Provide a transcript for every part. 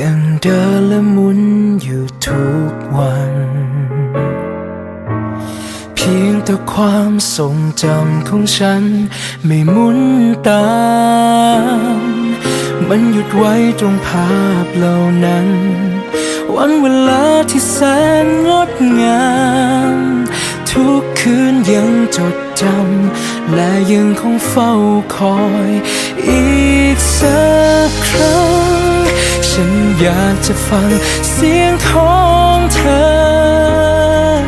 ยังเดินและหมุนอยู่ทุกวัน เพียงแต่ความทรงจำของฉัน ไม่หมุนตาม มันหยุดไว้ตรงภาพเหล่านั้น วันเวลาที่แสนงดงาม ทุกคืนยังจดจำและยังคงเฝ้าคอย อีกสักครั้ง อยากจะฟังเสียงของเธอ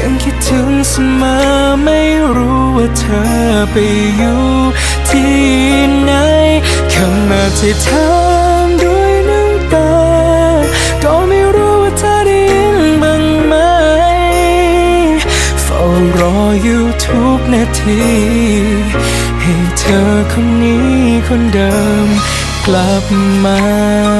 ยังคิดถึงเสมอไม่รู้ว่าเธอไปอยู่ที่ไหนคำมาที่ถามด้วยน้ำตา ก็ไม่รู้ว่าเธอได้ยินบ้างไหมเฝ้ารออยู่ทุกนาที ให้เธอคนนี้คนเดิมกลับมา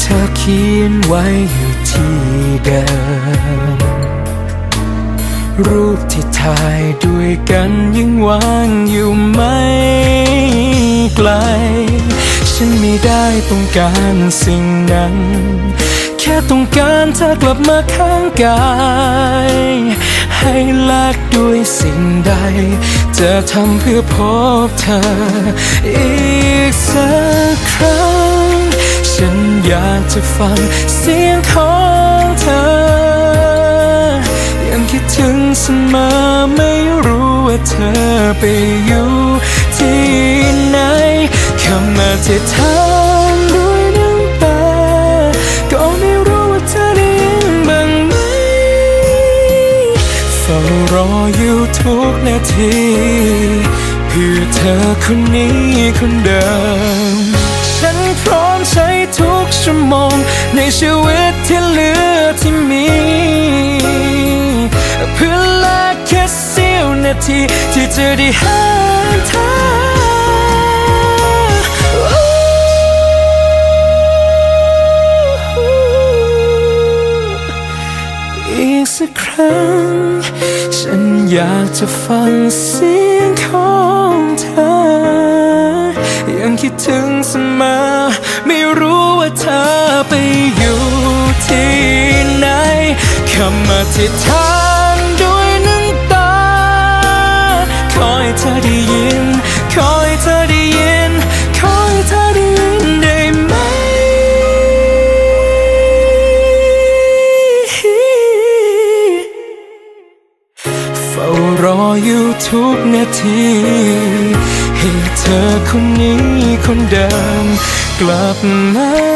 เธอเขียนไว้อยู่ที่เดิม รูปที่ถ่ายด้วยกันยังวางอยู่ไม่ไกล ฉันไม่ได้ต้องการสิ่งนั้น แค่ต้องการเธอกลับมาข้างกาย ให้แลกด้วยสิ่งใด จะทำเพื่อพบเธออีกสักครั้ง ฉันอยากจะฟังเสียงของเธอ ยังคิดถึงเสมอไม่รู้ว่าเธอไปอยู่ที่ไหนคำมาที่ถามด้วยน้ำตาก็ไม่รู้ว่าเธอได้ยินบ้างไหมเฝ้ารออยู่ทุกนาทีเพื่อเธอคนนี้คนเดิม ทุกชั่วโมง ในชีวิตที่เหลือที่มี เพื่อแลกแค่เสี้ยวนาที ที่จะได้หาเธออีกสักครั้ง ฉันอยากจะฟังเสียงของเธอ ยังคิดถึงเสมอ เธอไปอยู่ที่ไหนคำมาที่ถามด้วยน้ำตาขอให้เธอได้ยินขอให้เธอได้ยินขอให้เธอได้ยินได้ไหม เฝ้ารออยู่ทุกนาทีให้เธอคนนี้คนเดิมกลับมา